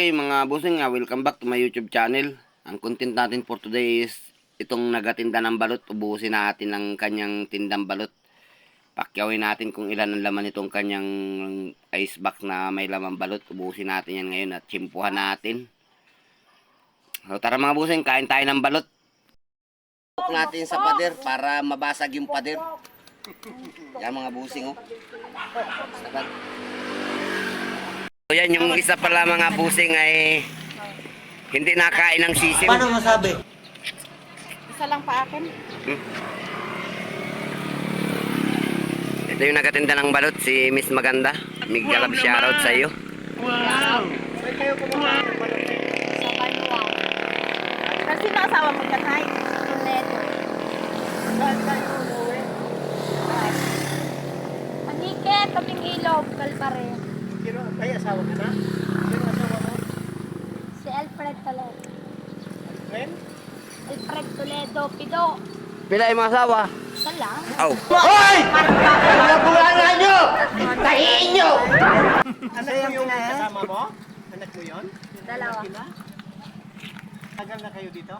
Okay mga bossing, ah, welcome back to my YouTube channel. Ang content natin for today is itong nagatinda ng balot. Ubusin natin ang kanyang tindang balot. Pakyawin natin kung ilan ang laman itong kanyang ice box na may laman balot. Ubusin natin yan ngayon at simpuhan natin. So tara mga bossing, kain tayo ng balot. Tuk natin sa pader para mabasag yung pader. Yan mga busing oh. Sabat. So yan yung isa pala mga busing ay hindi nakain ng sisim. Paano masabi? Isa lang pa akin. Ito yung nagatinda ng balot, si Miss Maganda. Migalab shoutout sa iyo. Sabay mo wow. Kasi sino asawa mo kanay? Toledo. Manike, kaming ilog, kalpare. Sino ay asawa ka na? Sino asawa mo? Si Alfred Toledo. Friend? Alfred Toledo, Pido. Pila yung mga asawa? Isa lang. Aw. Hoy! Bulala nyo! Tahiin nyo! Anak mo yung kasama mo? Anak mo yun? Dalawa. Tagal na kayo dito?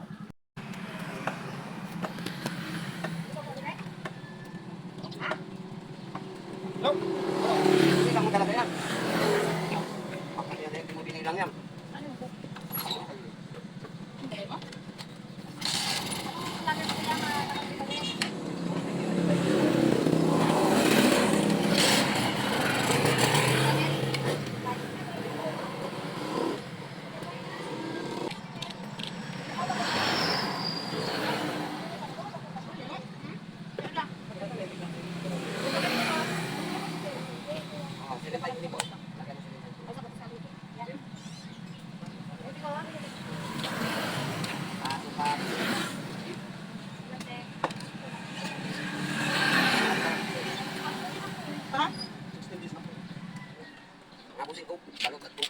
Ko. Balot at ko.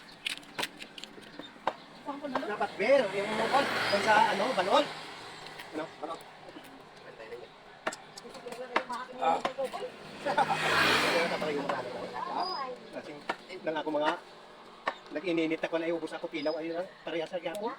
Dapat yung mukod. Kung ano, balon. Ano? Balon. Ah. Kasi nang ako mga nag-ininit ako na iubos ako pilaw ayun lang parehas sa gapo.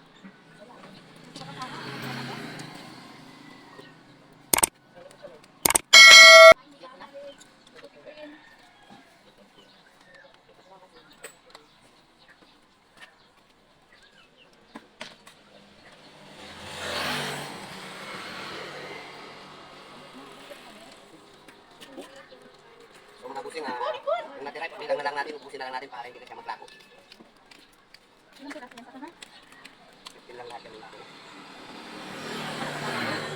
Busing, ah, yung natira, bilang na lang natin, ubusin na lang natin para hindi na siya maglako. Bilang natin lang.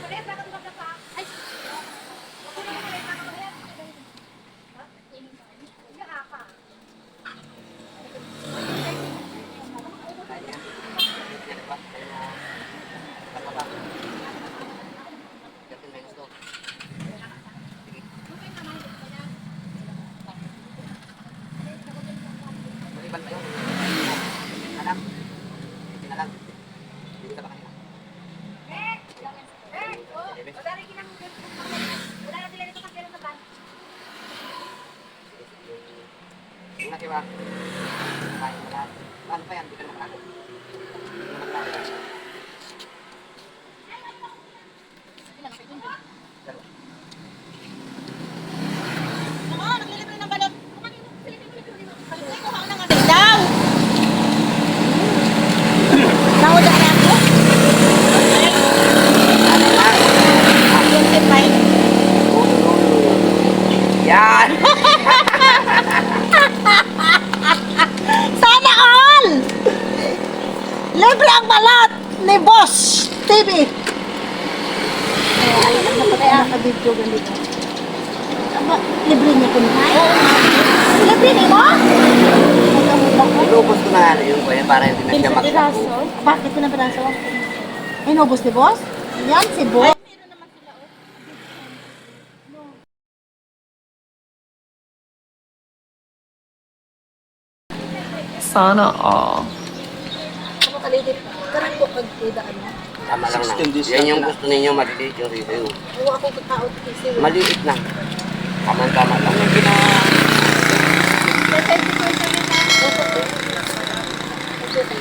Maliban Yung natira. Kain mo lahat. Paano pa yan? Hindi ka naman ako. Hindi naman ako. Dalawa. Daw! Nahula na ako? Yan! Sana all! Libre ang balat ni Boss TV. Kaya ka-video ganito. Aba, libre niya ko na. Libre ni mo? Inubos ko na ano yung kuya para hindi na siya maglako. Bakit ko na piraso? Inubos ni Boss? Yan si Boss. Sana all. Ako kalidip. Karan ko pag idaan mo. Tama lang na. Yan yung gusto ninyo, maliliit yung review. Huwag ako katao kasi. Maliit na. Tama-tama lang. Yung gina... Si?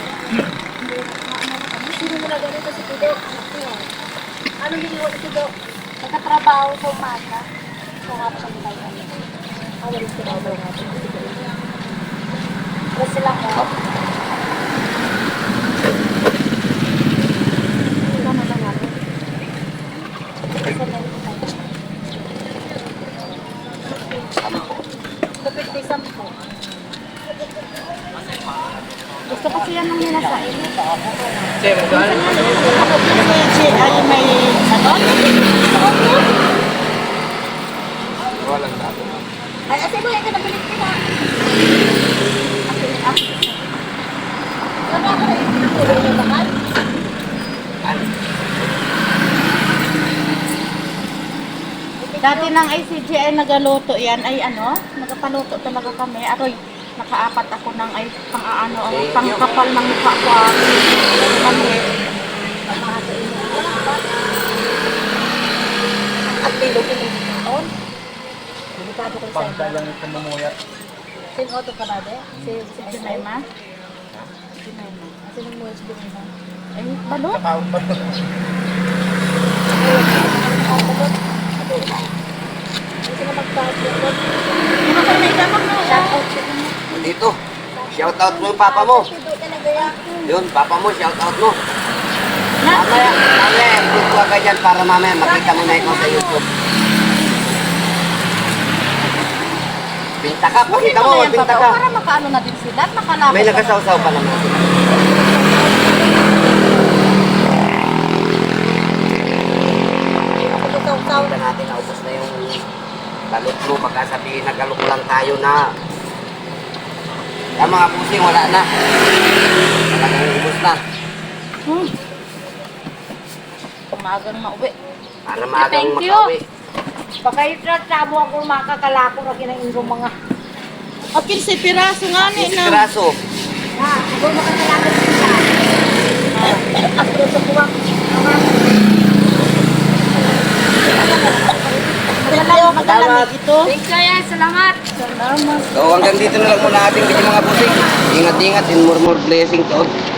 Anong ginawa ni Pido? Nagkatrabaho sa umaga. So, nga pa siya nilay. Ang walis ko daw daw natin. Tapos sila ko. Ikaw na lang natin. Sa meron tayo. Kapit kay Sampo. Gusto ko siya nung ninasain. Si ay may ano? Ay, ate mo, ito nabilit ko na. Ate, ate. Wala ka rin pinatuloy na? Dati ng ICG ay nagaluto yan ay ano, nagapaluto talaga kami. Aroy, nakaapat ako ng ay pang-ano, ang pangkapal ng mukha ko. ah. Kami. At bilog yung taon. Delikado ko sa iba. lang ito mamuya. Sin auto ka na de? Si, si Junaima? Junaima. Sino mo si Junaima? Ay, balot? Nakaon ba ito? Sino magpa-balot? Sino ka may gamang na? Shout out siya naman. Dito. Shout out mo yung papa mo. Yun, papa mo, shout out mo. Na? Mamaya, mamaya, ikot ko agad yan para mamaya makita mo na ito sa YouTube. Pinta ka, pakita mo, yan, pinta Papa. ka. Para makaano na din sila. Makalapit. May nagasaw-saw pa naman sila. Saw-saw. Kita natin, naubos na yung galot mo. Baka sabihin na galot lang tayo na. Yung mga pusing, wala na. Talagang ubos na. Hmm. Umagang mauwi. Para maagang Thank you. makauwi. Baka itrasabo ako makakalako na kinain ko mga. Akin si piraso nga ni na. Piraso. Ha, ako makakalako sila. Ako sa kuwang. Madala, madala ito. Thank you. Salamat. Salamat. So hanggang dito na lang muna ating mga pusing. Ingat-ingat and more more blessing to. all.